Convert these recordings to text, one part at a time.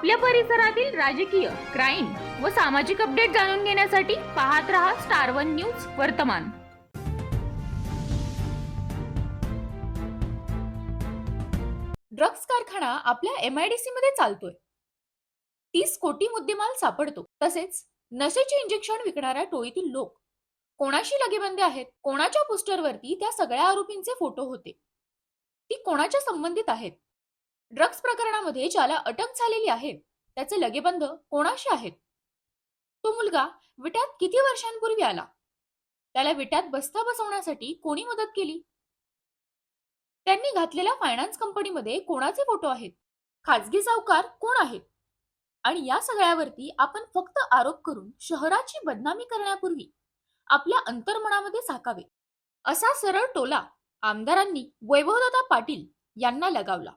आपल्या परिसरातील राजकीय क्राईम व सामाजिक अपडेट जाणून घेण्यासाठी पाहत रहा स्टार वन न्यूज वर्तमान. ड्रग्ज कारखाना आपल्या एमआयडीसी मध्ये चालतोय. तीस कोटी मुद्देमाल सापडतो. तसेच नशेचे इंजेक्शन विकणाऱ्या टोळीतील लोक. कोणाशी लगेबंदी आहेत? कोणाच्या पोस्टरवरती त्या सगळ्या आरोपींचे फोटो होते? ती कोणाच्या संबंधित आहेत? ड्रग्ज प्रकरणामध्ये ज्याला अटक झालेली आहे त्याचे लगेबंध कोणाशी आहेत? तो मुलगा विट्यात किती वर्षांपूर्वी आला? त्याला विट्यात बस्ता बसवण्यासाठी कोणी मदत केली? त्यांनी घातलेल्या फायनान्स कंपनीमध्ये कोणाचे फोटो आहेत? खाजगी सावकार कोण आहेत? आणि या सगळ्यावरती आपण फक्त आरोप करून शहराची बदनामी करण्यापूर्वी आपल्या अंतर्मनामध्ये साकावे. असा सरळ टोला आमदारांनी वैभवदत्ता पाटील यांना लगावला.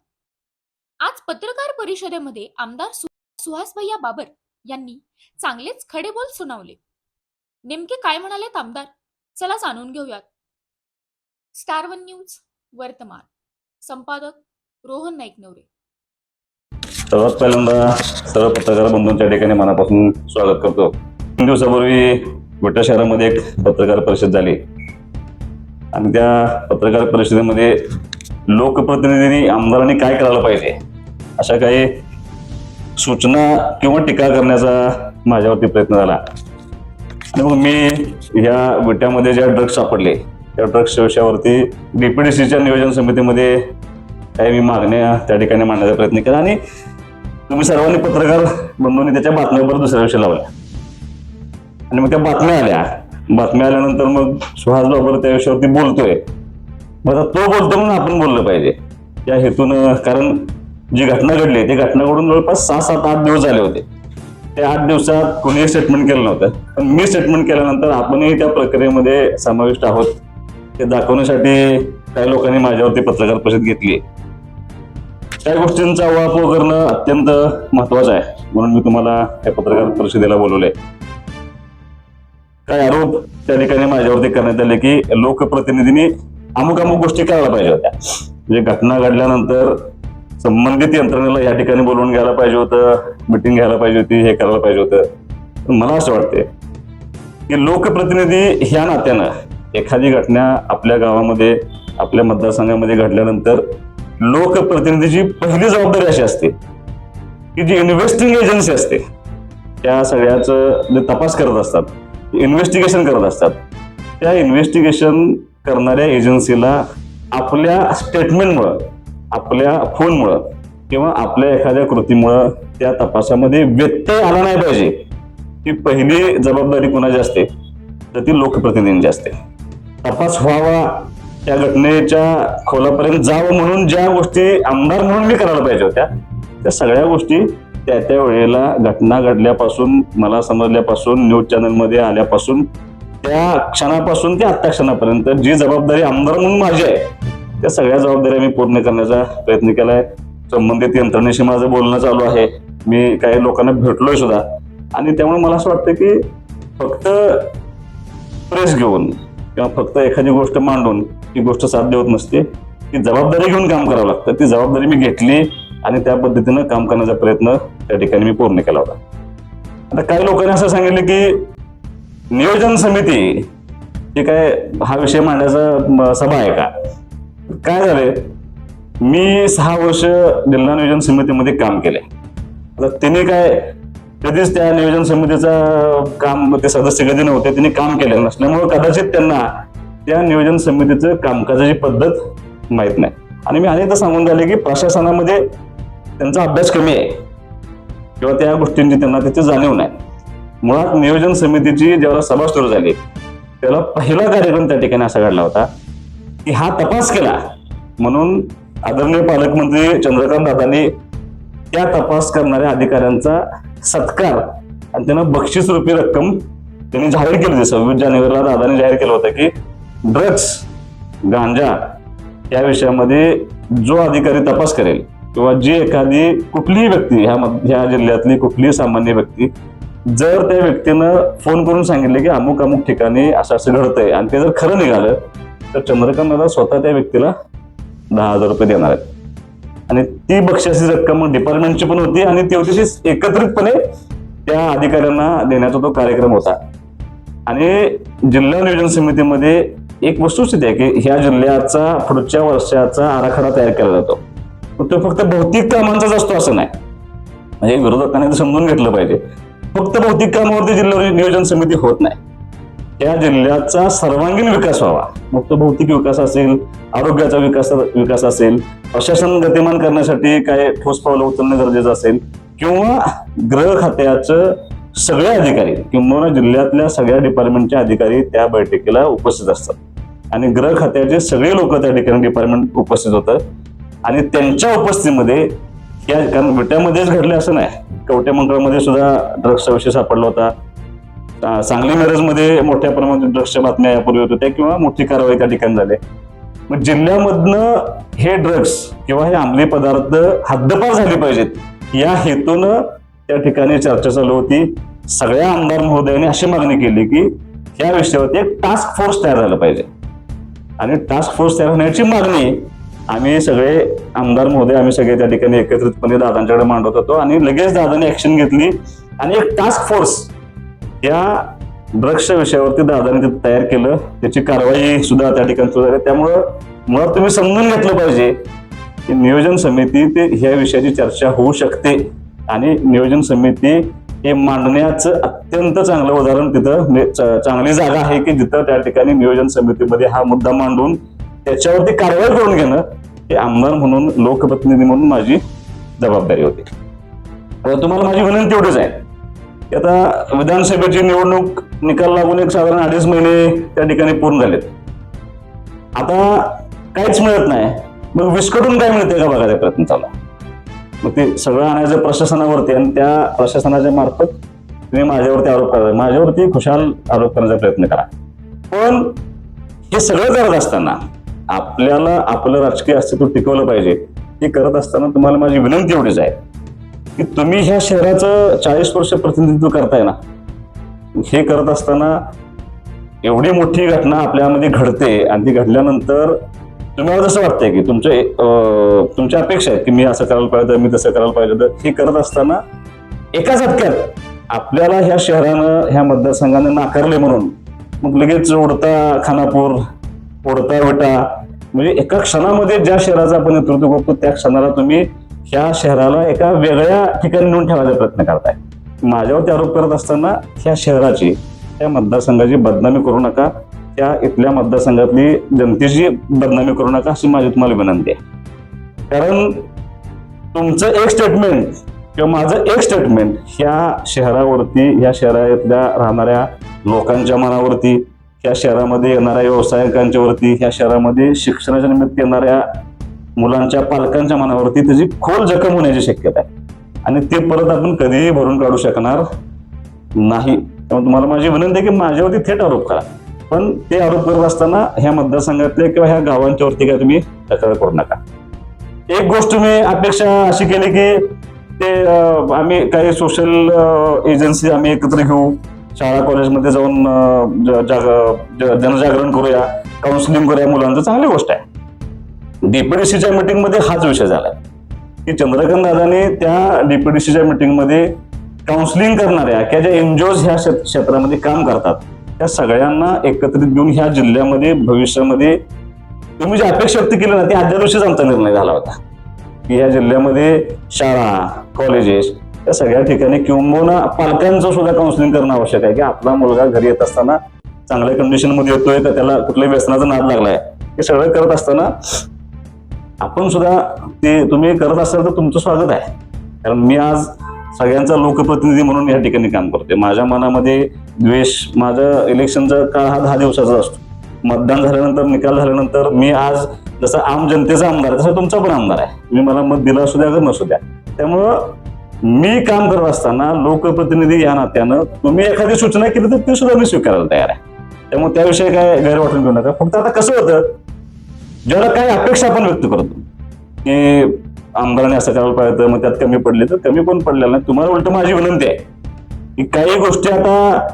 आज पत्रकार परिषदेमध्ये आमदार सुहास सुहासभैया बाबर यांनी चांगलेच खडे बोल सुनावले. नेमके काय म्हणालेत आमदार? चला जाणून घेऊयात. स्टार वन न्यूज वर्तमान. संपादक रोहन नाईक नवरे सर्वात पहिल्यांदा सर्व पत्रकार बंधूंच्या ठिकाणी मनापासून स्वागत करतो. तीन दिवसापूर्वी विटा शहरामध्ये एक पत्रकार परिषद झाली. आणि त्या पत्रकार परिषदेमध्ये लोकप्रतिनिधींनी आमदारांनी काय करायला पाहिजे? अशा काही सूचना किंवा टीका करण्याचा माझ्यावरती प्रयत्न झाला. आणि मग मी ह्या विट्यामध्ये ज्या ड्रग्स सापडले त्या ड्रग्सच्या विषयावरती डीपीडीसीच्या नियोजन समितीमध्ये काही मी मागण्या त्या ठिकाणी मांडण्याचा प्रयत्न केला आणि तुम्ही सर्वांनी पत्रकार बंधूंनी त्याच्या बातम्यावर दुसऱ्या विषय लावल्या. आणि मग त्या बातम्या आल्या. बातम्या आल्यानंतर मग सुहास बाबर त्या विषयावरती बोलतोय. मग आता तो बोलतो म्हणून आपण बोललं पाहिजे. या हेतून कारण जी घटना घडली ती घटना घडून जवळपास सहा सात आठ दिवस झाले होते. त्या आठ दिवसात कोणीही स्टेटमेंट केलं नव्हतं. पण मी स्टेटमेंट केल्यानंतर आपणही त्या प्रक्रियेमध्ये समाविष्ट आहोत. ते दाखवण्यासाठी काही लोकांनी माझ्यावरती पत्रकार परिषद घेतली त्या गोष्टींचा वापर करणं अत्यंत महत्वाचं आहे. म्हणून मी तुम्हाला या पत्रकार परिषदेला बोलवलंय. काय आरोप त्या ठिकाणी माझ्यावरती करण्यात आले की लोकप्रतिनिधींनी अमुक अमुक गोष्टी करायला पाहिजे होत्या. म्हणजे घटना घडल्यानंतर संबंधित यंत्रणेला या ठिकाणी बोलवून घ्यायला पाहिजे होतं मिटिंग घ्यायला पाहिजे होती हे करायला पाहिजे होतं. मला असं वाटते की लोकप्रतिनिधी ह्या नात्यानं एखादी घटना आपल्या गावामध्ये आपल्या मतदारसंघामध्ये घडल्यानंतर लोकप्रतिनिधीची पहिली जबाबदारी अशी असते की जी इन्व्हेस्टिंग एजन्सी असते त्या सगळ्याचं जे तपास करत असतात इन्व्हेस्टिगेशन करत असतात त्या इन्व्हेस्टिगेशन करणाऱ्या एजन्सीला आपल्या स्टेटमेंटमुळं आपल्या फोनमुळं किंवा आपल्या एखाद्या कृतीमुळं त्या तपासामध्ये व्यत्यय आला नाही पाहिजे. ही पहिली जबाबदारी कोणाची असते? तर ती लोकप्रतिनिधींची असते. तपास व्हावा त्या घटनेच्या खोलापर्यंत जावं म्हणून ज्या गोष्टी आमदार म्हणून मी करायला पाहिजे होत्या त्या सगळ्या गोष्टी त्या त्या वेळेला घटना घडल्यापासून मला समजल्यापासून न्यूज चॅनलमध्ये आल्यापासून त्या क्षणापासून ते आत्ता क्षणापर्यंत जी जबाबदारी आमदार म्हणून माझी आहे त्या सगळ्या जबाबदाऱ्या मी पूर्ण करण्याचा प्रयत्न केलाय. संबंधित यंत्रणेशी माझं बोलणं चालू आहे. मी काही लोकांना भेटलोय सुद्धा. आणि त्यामुळे मला असं वाटतं की फक्त प्रेस घेऊन किंवा फक्त एखादी गोष्ट मांडून ही गोष्ट साध्य होत नसते ती जबाबदारी घेऊन काम करावं लागतं. ती जबाबदारी मी घेतली आणि त्या पद्धतीनं काम करण्याचा प्रयत्न त्या ठिकाणी मी पूर्ण केला होता. आता काही लोकांनी असं सांगितलं की नियोजन समिती ही काय हा विषय मांडण्याचा सभा आहे का? काय झालंय? मी सहा वर्ष जिल्हा नियोजन समितीमध्ये काम केले आता तिने काय कधीच त्या नियोजन समितीचा काम ते सदस्य कधी नव्हते त्यांनी काम केलेलं नसल्यामुळे कदाचित त्यांना त्या नियोजन समितीचं कामकाजाची पद्धत माहीत नाही. आणि मी अनेकदा सांगून झाले की प्रशासनामध्ये त्यांचा अभ्यास कमी आहे. किंवा त्या गोष्टींची त्यांना त्याची जाणीव नाही. मुळात नियोजन समितीची जेव्हा सभा सुरू झाली त्याला पहिला कार्यक्रम त्या ठिकाणी असा घडला होता. की हा तपास केला. म्हणून आदरणीय पालकमंत्री चंद्रकांत दादांनी त्या तपास करणाऱ्या अधिकाऱ्यांचा सत्कार आणि त्यांना बक्षीस रुपये रक्कम त्यांनी जाहीर केली होती. सव्वीस जानेवारीला दादाने जाहीर केलं होतं की ड्रग्स गांजा या विषयामध्ये जो अधिकारी तपास करेल किंवा जी एखादी कुठलीही व्यक्ती ह्या ह्या जिल्ह्यातली कुठलीही सामान्य व्यक्ती जर त्या व्यक्तीनं फोन करून सांगितले की अमुक अमुक ठिकाणी असं असं घडतंय आणि ते जर खरं निघालं तर चंद्रकांत दादा स्वतः त्या व्यक्तीला दहा हजार रुपये देणार आहेत. आणि ती बक्षाची रक्कम डिपार्टमेंटची पण होती आणि ती होती ती एकत्रितपणे त्या अधिकाऱ्यांना देण्याचा तो कार्यक्रम होता. आणि जिल्हा नियोजन समितीमध्ये एक वस्तुस्थिती आहे की ह्या जिल्ह्याचा पुढच्या वर्षाचा आराखडा तयार केला जातो. तो फक्त भौतिक कामांचाच असतो असं नाही. म्हणजे विरोधकांनी ते समजून घेतलं पाहिजे. फक्त भौतिक कामावरती जिल्हा नियोजन समिती होत नाही. त्या जिल्ह्याचा सर्वांगीण विकास व्हावा. मग तो भौतिक विकास असेल आरोग्याचा विकास विकास असेल प्रशासन गतिमान करण्यासाठी काय ठोस पावलं उचलणं गरजेचं असेल किंवा गृह खात्याचं सगळे अधिकारी किंवा जिल्ह्यातल्या सगळ्या डिपार्टमेंटचे अधिकारी त्या बैठकीला उपस्थित असतात. आणि गृह खात्याचे सगळे लोक त्या ठिकाणी डिपार्टमेंट उपस्थित होतात. आणि त्यांच्या उपस्थितीमध्ये या कारण विट्यामध्येच घडले असं नाही. कवटे मंगळमध्ये सुद्धा ड्रग्सचा विषय सापडला होता. सांगली मिरजमध्ये मोठ्या प्रमाणात ड्रग्सच्या बातम्या यापूर्वी होत होत्या किंवा मोठी कारवाई त्या ठिकाणी झाली. मग जिल्ह्यामधनं हे ड्रग्स किंवा हे अंमली पदार्थ हद्दपार झाले पाहिजेत. या हेतूनं त्या ठिकाणी चर्चा चालू होती. सगळ्या आमदार महोदयांनी अशी मागणी केली की या विषयावरती एक टास्क फोर्स तयार झाला पाहिजे. आणि टास्क फोर्स तयार होण्याची मागणी आम्ही सगळे आमदार महोदय आम्ही सगळे त्या ठिकाणी एकत्रितपणे दादांच्याकडे मांडत होतो आणि लगेच दादाने ऍक्शन घेतली आणि एक टास्क फोर्स या ड्रग्स विषयावरती दादाने ते तयार केलं. त्याची कारवाई सुद्धा त्या ठिकाणी सुरू झाली. त्यामुळं मुळात तुम्ही समजून घेतलं पाहिजे की नियोजन समिती ते ह्या विषयाची चर्चा होऊ शकते आणि नियोजन समिती हे मांडण्याचं अत्यंत चांगलं उदाहरण तिथं म्हणजे चांगली जागा आहे की जिथं त्या ठिकाणी नियोजन समितीमध्ये हा मुद्दा मांडून त्याच्यावरती कारवाई करून घेणं हे आमदार म्हणून लोकप्रतिनिधी म्हणून माझी जबाबदारी होती. तुम्हाला माझी विनंती एवढीच आहे. की आता विधानसभेची निवडणूक निकाल लागून एक साधारण अडीच महिने त्या ठिकाणी पूर्ण झालेत. आता काहीच मिळत नाही. मग विस्कटून काय मिळते का बघा त्या प्रयत्न चालू मग ते सगळं आणायचं प्रशासनावरती आणि त्या प्रशासनाच्या मार्फत तुम्ही माझ्यावरती आरोप करा. माझ्यावरती खुशाल आरोप करण्याचा प्रयत्न करा. पण हे सगळं करत असताना आपल्याला आपलं राजकीय अस्तित्व टिकवलं पाहिजे. हे करत असताना तुम्हाला माझी विनंती एवढीच आहे. की तुम्ही ह्या शहराचं चाळीस वर्ष प्रतिनिधित्व करताय ना? हे करत असताना एवढी मोठी घटना आपल्यामध्ये घडते आणि ती घडल्यानंतर तुम्हाला जसं वाटतंय की तुमचे तुमच्या अपेक्षा आहेत की मी असं करायला पाहिजे मी तसं करायला पाहिजे तर हे करत असताना एका झटक्यात आपल्याला ह्या शहरानं ह्या मतदारसंघानं नाकारले म्हणून मग लगेच ओढता खानापूर ओढता विटा म्हणजे एका क्षणामध्ये ज्या शहराचं आपण नेतृत्व करतो त्या क्षणाला तुम्ही ह्या शहराला एका वेगळ्या ठिकाणी नेऊन ठेवायचा प्रयत्न करताय. माझ्यावरती आरोप करत असताना ह्या शहराची त्या मतदारसंघाची बदनामी करू नका. त्या इथल्या मतदारसंघातली जनतेची बदनामी करू नका अशी माझी तुम्हाला विनंती आहे. कारण तुमचं एक स्टेटमेंट किंवा माझं एक स्टेटमेंट ह्या शहरावरती ह्या शहरातल्या राहणाऱ्या लोकांच्या मनावरती ह्या शहरामध्ये येणाऱ्या व्यावसायिकांच्या वरती ह्या शहरामध्ये शिक्षणाच्या निमित्त येणाऱ्या मुलांच्या पालकांच्या मनावरती त्याची खोल जखम होण्याची शक्यता आहे. आणि ते परत आपण कधीही भरून काढू शकणार नाही. त्यामुळे तुम्हाला माझी विनंती आहे की माझ्यावरती थेट आरोप करा. पण ते आरोप करत असताना ह्या मतदारसंघातल्या किंवा ह्या गावांच्या वरती काय तुम्ही तक्रार करू नका. एक गोष्ट मी अपेक्षा अशी केली की ते आम्ही काही सोशल एजन्सी आम्ही एकत्र घेऊ. शाळा कॉलेजमध्ये जाऊन जाग- जनजागरण करूया काउन्सिलिंग करूया मुलांचं. चांगली गोष्ट आहे. डीपीडीसीच्या मीटिंगमध्ये हाच विषय झाला. की चंद्रकांत दादाने त्या डीपीडीसीच्या मीटिंगमध्ये काउन्सिलिंग करणाऱ्या किंवा ज्या एनजीओज ह्या क्षेत्रामध्ये काम करतात त्या सगळ्यांना एकत्रित घेऊन ह्या जिल्ह्यामध्ये भविष्यामध्ये तुम्ही जे म्हणजे अपेक्षा व्यक्त केली ना ते आदल्या दिवशीच आमचा निर्णय झाला होता. की ह्या जिल्ह्यामध्ये शाळा कॉलेजेस या सगळ्या ठिकाणी किंबहुना पालकांचं सुद्धा काउन्सिलिंग करणं आवश्यक आहे. की आपला मुलगा घरी येत असताना चांगल्या कंडिशनमध्ये येतोय का त्याला कुठल्या व्यसनाचा नाद लागलाय हे सगळं करत असताना आपण सुद्धा ते तुम्ही करत असाल तर तुमचं स्वागत आहे. कारण मी आज सगळ्यांचा लोकप्रतिनिधी म्हणून या ठिकाणी काम करतोय. माझ्या मनामध्ये द्वेष माझं इलेक्शनचा काळ हा दहा दिवसाचा असतो. मतदान झाल्यानंतर निकाल झाल्यानंतर मी आज जसं आम जनतेचा आमदार आहे तसा तुमचा पण आमदार आहे. तुम्ही मला मत दिलं असू द्या का नसू द्या. त्यामुळं मी काम करत असताना लोकप्रतिनिधी या नात्यानं तुम्ही एखादी सूचना केली तर ती सुद्धा मी स्वीकारायला तयार आहे. त्यामुळे त्याविषयी काय गैर वाटून घेऊ नका. फक्त आता कसं होतं ज्याला काही अपेक्षा आपण व्यक्त करतो की आमदाराने असं करायला पाहिजे मग त्यात कमी पडले तर कमी पण पडलेलं नाही. तुम्हाला उलट माझी विनंती आहे की काही गोष्टी आता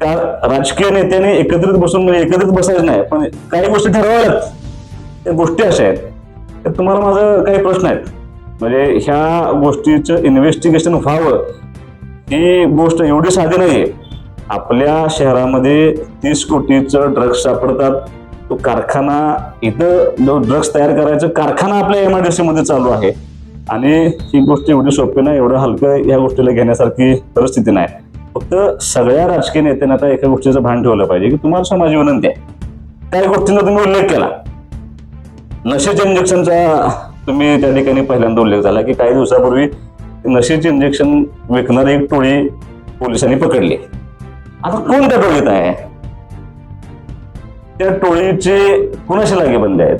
त्या राजकीय नेत्याने एकत्रित बसून म्हणजे एकत्रित बसायचं नाही पण काही गोष्टी ठरवाव्या त्या गोष्टी अशा आहेत. तर तुम्हाला माझं काही प्रश्न आहेत. म्हणजे ह्या गोष्टीचं इन्व्हेस्टिगेशन व्हावं. ही गोष्ट एवढी साधी नाही आहे आपल्या शहरामध्ये तीस कोटीचं ड्रग्स सापडतात. तो कारखाना इथं जो ड्रग्स तयार करायचा कारखाना आपल्या एम आयमध्ये चालू आहे. आणि ही गोष्ट एवढी सोपी नाही एवढं हलकं या गोष्टीला घेण्यासारखी परिस्थिती नाही. फक्त सगळ्या राजकीय नेत्यांनी आता एका गोष्टीचं भान ठेवलं पाहिजे की तुम्हाला समाज विनंती आहे. काही गोष्टींचा तुम्ही उल्लेख केला. नशेच्या इंजेक्शनचा तुम्ही त्या ठिकाणी पहिल्यांदा उल्लेख झाला की काही दिवसापूर्वी नशेचे इंजेक्शन विकणारी एक टोळी पोलिसांनी पकडली. आता कोण त्या टोळीत आहे? त्या टोळीचे कुणाशी लागेबंद आहेत.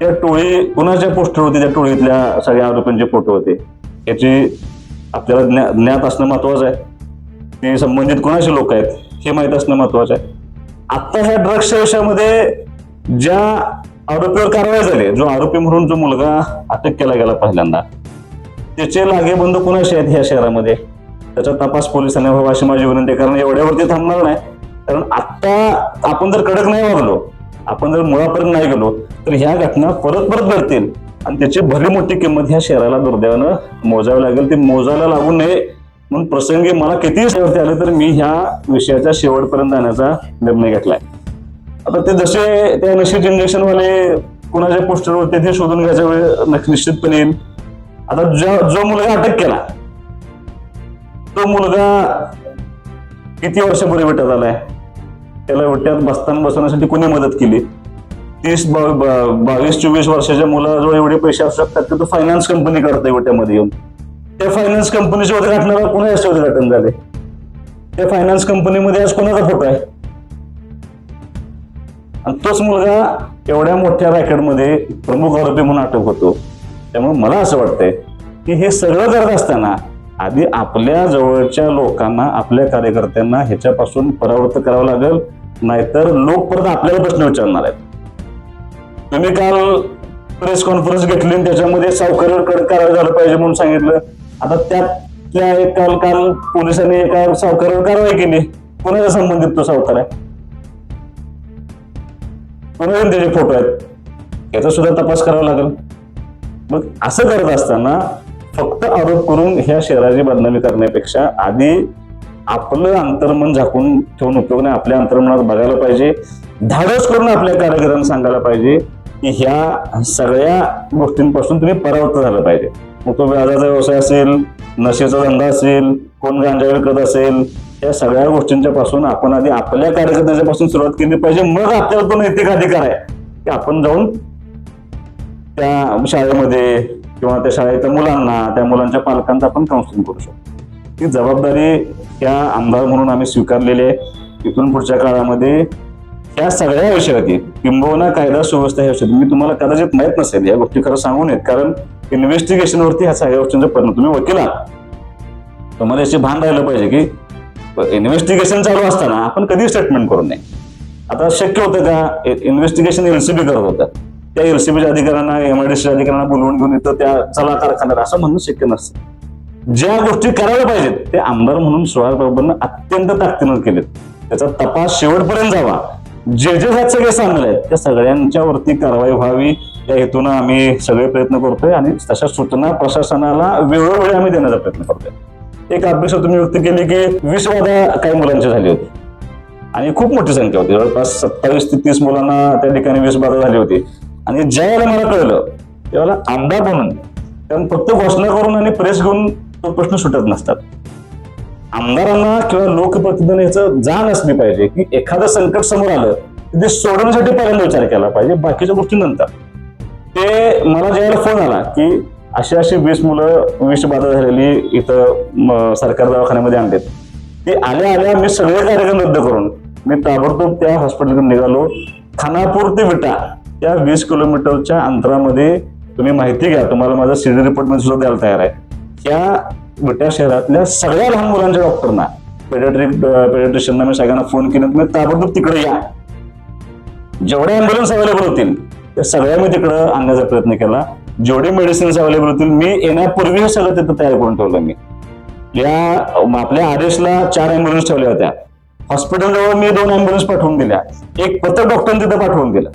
त्या टोळी कुणाच्या पोस्टर होते त्या टोळीतल्या सगळ्या आरोपींचे फोटो होते. याची आपल्याला ज्ञा- ज्ञात असणं महत्वाचं आहे. ते संबंधित कुणाचे लोक आहेत हे माहीत असणं महत्वाचं आहे. आता ह्या ड्रग्सच्या विषयामध्ये ज्या आरोपीवर कारवाई झाली जो आरोपी म्हणून जो मुलगा अटक केला गेला पहिल्यांदा त्याचे लागेबंद कुणाशी आहेत ह्या शहरामध्ये? त्याचा तपास पोलिसांनी व्हावा अशी माझी विनंती कारण एवढ्यावरती थांबणार नाही. कारण आत्ता आपण जर कडक नाही वागलो आपण जर मुळापर्यंत नाही गेलो तर ह्या घटना परत परत घडतील. आणि त्याची भली मोठी किंमत ह्या शहराला दुर्दैवानं मोजावी लागेल. ती मोजायला लागू नये म्हणून प्रसंगी मला कितीही शेवटी आले तर मी ह्या विषयाच्या शेवटपर्यंत जाण्याचा निर्णय घेतलाय. आता ते जसे त्या नशीब इंजेक्शनवाले कुणाच्या पोस्टरवरती ते शोधून घ्यायच्या वेळ नक्की निश्चितपणे येईल. आता जो जो मुलगा अटक केला तो मुलगा किती वर्षापूर्वी भेटत आलाय? त्याला विट्यात बसताना बसवण्यासाठी कोणी मदत केली? तीस बावीस चोवीस वर्षाच्या मुलाजवळ एवढे पैसे असू शकतात की तो फायनान्स कंपनी करतोय विट्यामध्ये येऊन. त्या फायनान्स कंपनीच्या उद्घाटनाला कोणाचे उद्घाटन झाले? त्या फायनान्स कंपनीमध्ये आज कोणाचा फोटो आहे? आणि तोच मुलगा एवढ्या मोठ्या रॅकेटमध्ये प्रमुख आरोपी म्हणून अटक होतो. त्यामुळे मला असं वाटतंय की हे सगळं करत असताना आधी आपल्या जवळच्या लोकांना आपल्या कार्यकर्त्यांना ह्याच्यापासून परावृत्त करावं लागेल. नाहीतर लोक परत आपल्याला प्रश्न विचारणार आहेत. तुम्ही काल प्रेस कॉन्फरन्स घेतली आणि त्याच्यामध्ये सावकारीवर कडक कारवाई झालं पाहिजे म्हणून सांगितलं. आता त्यात त्या एक काल काल पोलिसांनी एका सावकारावर कारवाई केली. कोणाच्या संबंधित तो सावकार आहे? कोणाचे त्याचे फोटो आहेत? याचा सुद्धा तपास करावा लागेल. मग असं करत असताना फक्त आरोप करून ह्या शहराची बदनामी करण्यापेक्षा आधी आपलं अंतर्मन झाकून ठेवून उपयोग नाही आपल्या अंतर्मनात बघायला पाहिजे. धाडस करून आपल्या कार्यकर्त्यांना सांगायला पाहिजे. की ह्या सगळ्या गोष्टींपासून तुम्ही परावृत्त झालं पाहिजे. मग तो व्याजाचा व्यवसाय असेल नशेचा धंदा असेल कोण गांजा विकत असेल या सगळ्या गोष्टींच्या पासून आपण आधी आपल्या कार्यकर्त्याच्या पासून सुरुवात केली पाहिजे. मग आपल्याला तो नैतिक अधिकार आहे. की आपण जाऊन त्या शाळेमध्ये किंवा त्या शाळेच्या मुलांना त्या मुलांच्या पालकांचा आपण काउन्सिलिंग करू शकतो. ती जबाबदारी त्या आमदार म्हणून आम्ही स्वीकारलेले आहे. इथून पुढच्या काळामध्ये त्या सगळ्या विषयातील किंबहुना कायदा सुव्यवस्था ह्या विषयात मी तुम्हाला कदाचित माहीत नसेल या गोष्टी खरं सांगू नयेत. कारण इन्व्हेस्टिगेशन वरती ह्या सगळ्या गोष्टींचा परिणाम तुम्ही वकील आहात. तुम्हाला याचे भान राहिलं पाहिजे की इन्व्हेस्टिगेशन चालू असताना आपण कधी स्टेटमेंट करू नये. आता शक्य होतं का? इन्व्हेस्टिगेशन एलसीबी करत होतं. त्या एलसीबीच्या अधिकाऱ्यांना एमआयडीसीच्या अधिकाऱ्यांना बोलवून घेऊन येतं त्या चला कारखान्यात असं म्हणणं शक्य नसतं. ज्या गोष्टी करायला पाहिजेत ते आमदार म्हणून सुहास बाबांना अत्यंत ताकदीनं केलेत. त्याचा तपास शेवटपर्यंत जावा. जे जे ह्यात सगळे सांगले आहेत त्या सगळ्यांच्या वरती कारवाई व्हावी या हेतून आम्ही सगळे प्रयत्न करतोय आणि तशा सूचना प्रशासनाला वेळोवेळी आम्ही देण्याचा प्रयत्न करतोय. एक अपेक्षा तुम्ही व्यक्त केली की वीस वादा काही मुलांची झाली होती. आणि खूप मोठी संख्या होती. जवळपास सत्तावीस ते तीस मुलांना त्या ठिकाणी वीस बाधा झाली होती. आणि ज्या वेळेला मला कळलं त्यावेळेला आमदार म्हणून कारण फक्त घोषणा करून आणि प्रेस घेऊन तो प्रश्न सुटत नसतात. आमदारांना किंवा लोकप्रतिनिधींना याचं जाण असली पाहिजे की एखादं संकट समोर आलं ते सोडवण्यासाठी पहिल्यांदा विचार केला पाहिजे बाकीच्या गोष्टी नंतर. ते मला ज्यावेळेला फोन आला की अशी अशी वीस मुलं विष बाधा झालेली इथं सरकार दवाखान्यामध्ये आणलेत. ते आल्या आल्या मी सगळे कार्यक्रम रद्द करून मी ताबडतोब त्या हॉस्पिटलकडून निघालो. खानापूर ते विटा त्या वीस किलोमीटरच्या अंतरामध्ये तुम्ही माहिती घ्या तुम्हाला माझा सीडी रिपोर्टमध्ये सुद्धा द्यायला तयार आहे. त्या विटा शहरातल्या सगळ्या लहान मुलांच्या डॉक्टरना पेडियाट्रिक पेडियाट्रिशियनना मी सगळ्यांना फोन केला तुम्ही ताबडतोब तिकडे या. जेवढे ॲम्ब्युलन्स अवेलेबल होतील त्या सगळ्या मी तिकडं आणण्याचा प्रयत्न केला. जेवढे मेडिसिन्स अवेलेबल होतील मी येण्यापूर्वी हे सगळं तिथं तयार करून ठेवलं मी. या आपल्या आदेशला चार अँब्युलन्स ठेवल्या होत्या. हॉस्पिटलजवळ मी दोन अँब्युलन्स पाठवून दिल्या. एक पथक डॉक्टरांनी तिथं पाठवून दिलं.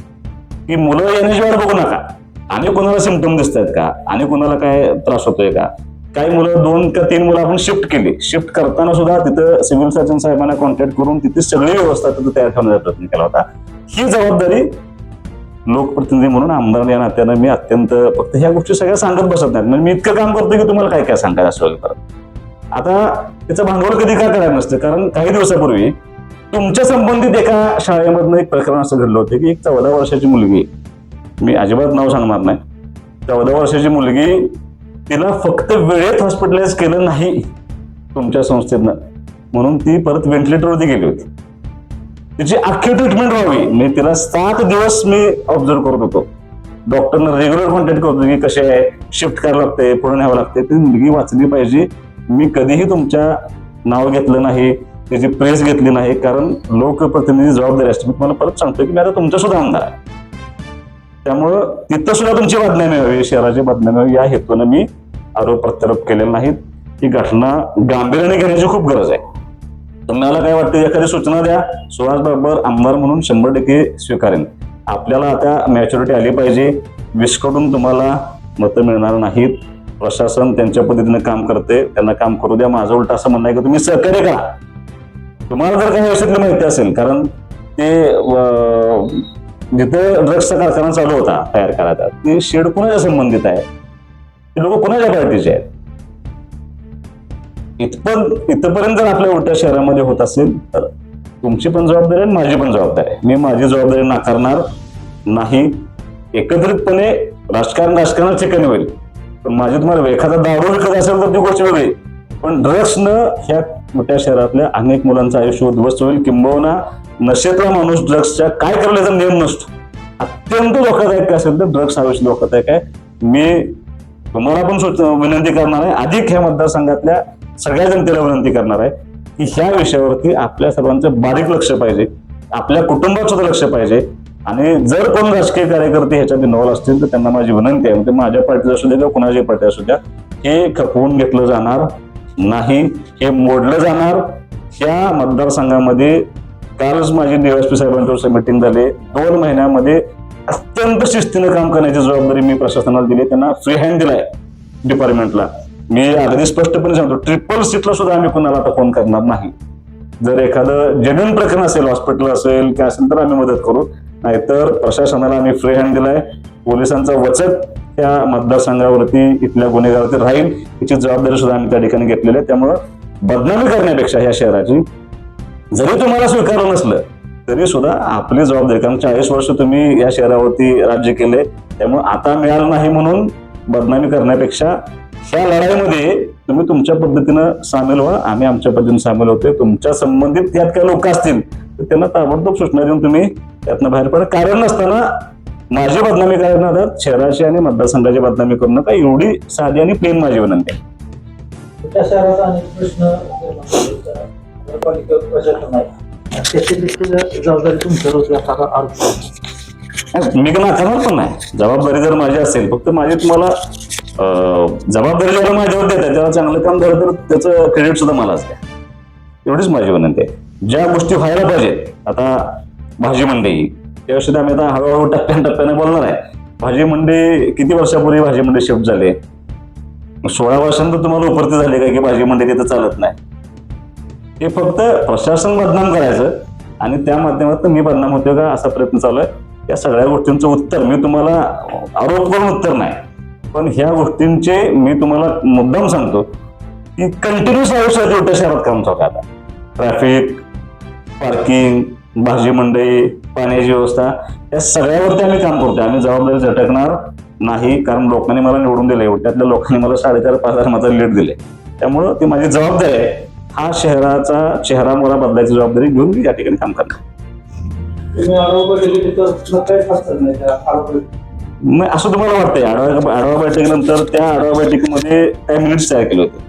की मुलं येण्याची वाट बघू नका. आणि कोणाला सिमटम दिसत आहेत का? आणि कोणाला काय त्रास होतोय का? काही मुलं दोन का तीन मुलं आपण शिफ्ट केली. शिफ्ट करताना सुद्धा तिथं सिव्हिल सर्जन साहेबांना कॉन्टॅक्ट करून तिथे सगळी व्यवस्था तिथं तयार ठेवण्याचा प्रयत्न केला होता. ही जबाबदारी लोकप्रतिनिधी म्हणून आमदार या नात्यानं मी अत्यंत फक्त ह्या गोष्टी सगळ्या सांगत बसत नाहीत. म्हणजे मी इतकं काम करतो की तुम्हाला काय काय सांगायचं असं वगैरे परत आता त्याचं भांडवल कधी काय करायला नसतं? कारण काही दिवसापूर्वी तुमच्या संबंधित एका शाळेमधनं एक प्रकरण असं घडलं होतं की एक चौदा वर्षाची मुलगी मी अजिबात नाव सांगणार नाही. चौदा वर्षाची मुलगी तिला फक्त वेळेत हॉस्पिटलाइज केलं नाही तुमच्या संस्थेतनं. म्हणून ती परत व्हेंटिलेटरवरती गेली होती. तिची अख्खी ट्रीटमेंट व्हावी. मी तिला सात दिवस मी ऑब्झर्व करत होतो. डॉक्टरनं रेग्युलर कॉन्टॅक्ट करतो की कसे आहे शिफ्ट करावं लागते पुढे न्यावं लागते. ती मुलगी वाचली पाहिजे. मी कधीही तुमच्या नाव घेतलं नाही त्याची प्रेस घेतली नाही कारण लोकप्रतिनिधी जबाबदारी असते. मी तुम्हाला परत सांगतो की मी आता तुमच्या सुद्धा आमदार आहे. त्यामुळं तिथं सुद्धा तुमची बदनामी मिळावी शहराची बदनामी मिळावी या हेतूनं मी आरोप प्रत्यारोप केलेले नाहीत. ही घटना गांभीर्याने घेण्याची खूप गरज आहे. तुम्हाला काय वाटतं एखादी सूचना द्या. सुहास बाबर आमदार म्हणून शंभर टक्के स्वीकारेन. आपल्याला आता मॅच्युरिटी आली पाहिजे. विस्कडून तुम्हाला मतं मिळणार नाहीत. प्रशासन त्यांच्या पद्धतीने काम करते. त्यांना काम करू द्या. माझं उलट असं म्हणणं आहे की तुम्ही सहकार्य करा. तुम्हाला जर काही व्यवस्थित माहिती असेल कारण ते जिथे ड्रग्सचा कारखाना चालू होता तयार करायचा ते शेड कोणाच्या संबंधित आहे? ते लोक कोणाच्या पार्टीचे आहेत? इथपर्यंत इथपर्यंत जर आपल्या मोठ्या शहरामध्ये होत असेल तर तुमची पण जबाबदारी आहे आणि माझी पण जबाबदारी आहे. मी माझी जबाबदारी नाकारणार नाही. एकत्रितपणे राजकारण राजकारणात ठिकाणी होईल. पण माझी तुम्हाला एखादा दारू विकत असेल तर ती गोष्ट वेगळी. पण ड्रग्सनं ह्या मोठ्या शहरातल्या अनेक मुलांचं आयुष्य उद्ध्वस्त होईल. किंबहुना नशेतला माणूस ड्रग्सच्या काय करण्याचा नियम नसतो. अत्यंत धोकादायक काय असेल तर ड्रग्स आयुष्य धोकादायक आहे. मी तुम्हाला पण विनंती करणार आहे. अधिक ह्या मतदारसंघातल्या सगळ्या जनतेला विनंती करणार आहे की ह्या विषयावरती आपल्या सर्वांचं बारीक लक्ष पाहिजे. आपल्या कुटुंबात सुद्धा लक्ष पाहिजे. आणि जर कोण राजकीय कार्यकर्ते ह्याच्यात इन्व्हॉल्व असतील तर त्यांना माझी विनंती आहे. म्हणजे माझ्या पार्टीचा असू द्या किंवा कुणाची पार्टी असू द्या हे खपवून घेतलं जाणार नाही. हे मोडलं जाणार. ह्या मतदारसंघामध्ये कालच माझी डीएसपी साहेबांच्या मिटिंग झाली. दोन महिन्यामध्ये अत्यंत शिस्तीनं काम करण्याची जबाबदारी मी प्रशासनाला दिली. त्यांना फ्री हँड दिलाय डिपार्टमेंटला मी अगदी स्पष्टपणे सांगतो ट्रिपल सीटला सुद्धा आम्ही कोणाला आता फोन करणार नाही. जर एखादं जेन्युन प्रकरण असेल हॉस्पिटल असेल काय असेल तर आम्ही मदत करू. नाहीतर प्रशासनाला आम्ही फ्री हँड दिलाय. पोलिसांचा वचक त्या मतदारसंघावरती इथल्या गुन्हेगारवरती राहील याची जबाबदारी सुद्धा आम्ही त्या ठिकाणी घेतलेली आहे. त्यामुळं बदनामी करण्यापेक्षा ह्या शहराची जरी तुम्हाला स्वीकारलं नसलं तरी सुद्धा आपली जबाबदारी कारण चाळीस वर्ष तुम्ही या शहरावरती राज्य केले त्यामुळे आता मिळालं नाही म्हणून बदनामी करण्यापेक्षा ह्या लढाईमध्ये तुम्ही तुमच्या पद्धतीनं सामील व्हा. आम्ही आमच्या पद्धतीने सामील होतोय. तुमच्या संबंधित त्यात काही लोक असतील तर त्यांना ताबडतोब सूचना देऊन तुम्ही त्यातनं बाहेर पडा. कारण नसताना माझी बदनामी करणार शहराची आणि मतदारसंघाची बदनामी करू नका. एवढी साधी आणि प्लेन माझी विनंती आहे. त्या अनेक प्रश्न नगरपालिका प्रशासन आहे त्याची जबाबदारी तुमच्यावर असा आरोप आहे. मी का नाकारणार पण नाही. जबाबदारी जर माझी असेल फक्त माझी तुम्हाला अं, जबाबदारी जेव्हा माझ्यावर देतात तेव्हा चांगलं काम झालं तर त्याचं क्रेडिट सुद्धा मला असते. एवढीच माझी विनंती आहे. ज्या गोष्टी व्हायला पाहिजेत आता भाजी मंडई त्याविषयी आम्ही आता हळूहळू टप्प्यान टप्प्याने बोलणार आहे. भाजी मंडई किती वर्षापूर्वी भाजी मंडई शिफ्ट झाली? सोळा वर्षानंतर तुम्हाला उपरती झाले का की भाजी मंडई तिथं चालत नाही? हे फक्त प्रशासन बदनाम करायचं आणि त्या माध्यमातून मी बदनाम होतो का असा प्रयत्न चालू आहे. या सगळ्या गोष्टींचं उत्तर मी तुम्हाला आरोप करून उत्तर नाही. पण ह्या गोष्टींचे मी तुम्हाला मुद्दाम सांगतो की कंटिन्युअस आयुष्यात छोट्या शहरात काम चालू आता. ट्रॅफिक पार्किंग भाजी मंडई पाण्याची व्यवस्था या सगळ्यावरती आम्ही काम करतोय. आम्ही जबाबदारी झटकणार नाही कारण लोकांनी मला निवडून दिले त्यातल्या लोकांनी मला साडेचार पाच हजार माझा लीड दिले त्यामुळं ती माझी जबाबदारी आहे. हा शहराचा चेहरा मोरा बदलायची जबाबदारी घेऊन मी या ठिकाणी काम करणार. नाही मग असं तुम्हाला वाटतंय आढावा आढावा बैठकीनंतर त्या आढावा बैठकीमध्ये काही मिनिट्स तयार केले होते.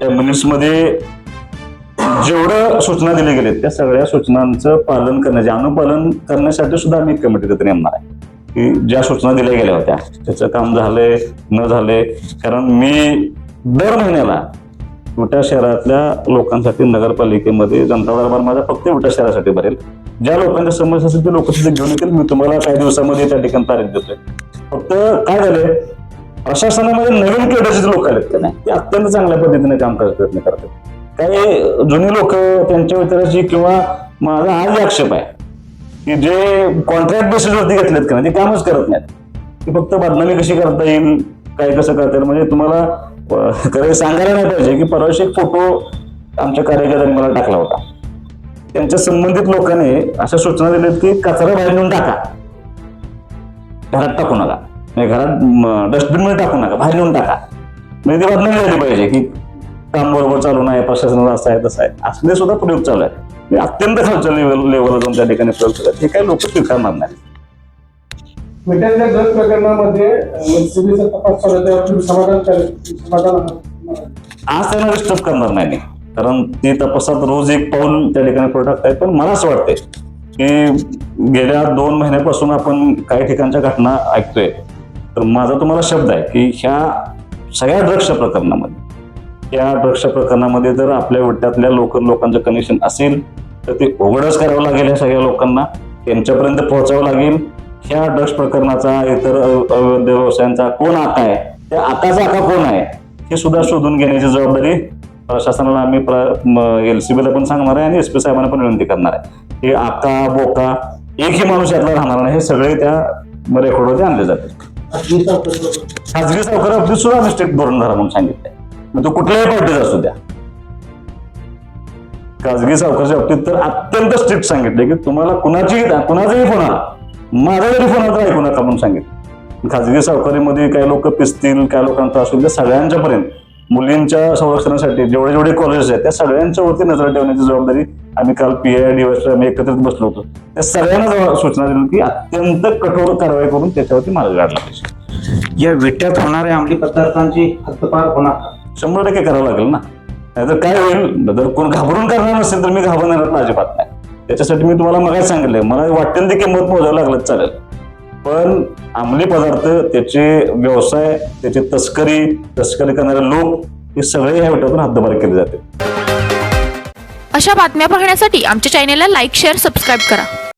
त्या मिनिट्समध्ये जेवढं सूचना दिल्या गेल्या त्या सगळ्या सूचनांचं पालन करण्याचे अनुपालन करण्यासाठी सुद्धा आम्ही एक कमिटी तिथे नेमणार आहे. की ज्या सूचना दिल्या गेल्या होत्या त्याचं काम झालंय न झालंय कारण मी दर महिन्याला विटा शहरातल्या लोकांसाठी नगरपालिकेमध्ये जनता दरबार माझा फक्त विटा शहरासाठी भरेल. ज्या लोकांच्या समस्या असतील ते लोक तिथे घेऊन येतील. मी तुम्हाला काही दिवसामध्ये त्या ठिकाणी तारीख देतोय. फक्त काय झालंय? प्रशासनामध्ये नवीन केडरचे लोक आलेत. का नाही. ते अत्यंत चांगल्या पद्धतीने काम करायचा प्रयत्न करतात. काही जुनी लोक त्यांच्या वितराची किंवा माझा हाच आक्षेप आहे की जे कॉन्ट्रॅक्ट बेसिसवरती घेतलेत का नाही ते कामच करत नाहीत. की फक्त बदनामी कशी करता येईल काय कसं करता येईल म्हणजे तुम्हाला खरं सांगायला नाही पाहिजे की परवाशी एक फोटो आमच्या कार्यकर्त्यांनी मला टाकला होता. त्यांच्या संबंधित लोकांनी अशा सूचना दिल्यात की कचरा बाहेर नेऊन टाका. घरात टाकू नका. म्हणजे घरात डस्टबिनमध्ये टाकू नका. बाहेर नेऊन टाका. म्हणजे ती बदनामी झाली पाहिजे की काम बरोबर चालू नाही प्रशासनाला असं आहे तसं आहे. असले सुद्धा प्रयोग चालू आहे म्हणजे अत्यंत खालच्या लेवल लेवलला जाऊन त्या ठिकाणी प्रयोग चालू आहे हे काही लोक स्वीकारणार नाही मिठाईच्या ड्रग प्रकरणामध्ये मुन्सिपलीचा तपास करत समाधान समाधान आज त्यांना डिस्टर्ब करणार नाही मी. कारण ते तपासात रोज एक पाऊल त्या ठिकाणी पुढे टाकतायत. पण मला असं वाटतंय की गेल्या दोन महिन्यापासून आपण काही ठिकाणच्या घटना ऐकतोय. तर माझा तुम्हाला शब्द आहे की ह्या सगळ्या ड्रग्सच्या प्रकरणामध्ये या ड्रग्सच्या प्रकरणामध्ये जर आपल्या विट्यातल्या लोक लोकांचं कनेक्शन असेल तर ते उघडच करावं लागेल ह्या सगळ्या लोकांना. त्यांच्यापर्यंत पोहोचावं लागेल. ह्या ड्रग्स प्रकरणाचा इतर अवैध व्यवसायांचा कोण आता आहे? त्या आताचा आका कोण आहे? हे सुद्धा शोधून घेण्याची जबाबदारी प्रशासनाला आम्ही एल सी बीला पण सांगणार आहे आणि एस पी साहेबांना पण विनंती करणार आहे. हे आका बोका एकही माणूस यातला राहणार नाही हे सगळे त्या रेकॉर्डवरती आणले जाते खाजगी सावकार बाबतीत सुद्धा आम्ही स्ट्रिक्ट धोरण धरा म्हणून सांगितलंय. मग तो कुठल्याही पार्टीचा असू द्या. खाजगी सावकारच्या बाबतीत तर अत्यंत स्ट्रिक्ट सांगितले की तुम्हाला कुणाचीही कुणाचाही फोन आला माझा जरी फोन आला तर ऐकू नका म्हणून सांगितलं खाजगी सावकारीमध्ये काही लोक पिसतील काही लोकांचा असेल त्या सगळ्यांच्या पर्यंत मुलींच्या संरक्षणासाठी जेवढे जेवढे कॉलेजेस आहेत त्या सगळ्यांच्या वरती नजर ठेवण्याची जबाबदारी आम्ही काल पी आय डी आम्ही एकत्रित बसलो होतो. त्या सगळ्यांना सूचना दिली की अत्यंत कठोर कारवाई करून त्याच्यावरती मार्ग काढला पाहिजे. या विट्यात होणाऱ्या अंमली पदार्थांची हद्दपार होणार शंभर टक्के करावं लागेल ना. नाहीतर काय होईल? जर कोण घाबरून करणार नसेल तर मी घाबरणार अजिबात नाही. त्याच्यासाठी मी तुम्हाला मगाच सांगितलं मला वाटेल ती किंमत मोजावं लागलं चालेल. पण अंमली पदार्थ त्याचे व्यवसाय त्याची तस्करी तस्करी करणारे लोक हे सगळे ह्या विटातून हद्दपार केले जाते. अशा बातम्या पाहण्यासाठी आमच्या चॅनेलला लाईक शेअर सबस्क्राईब करा.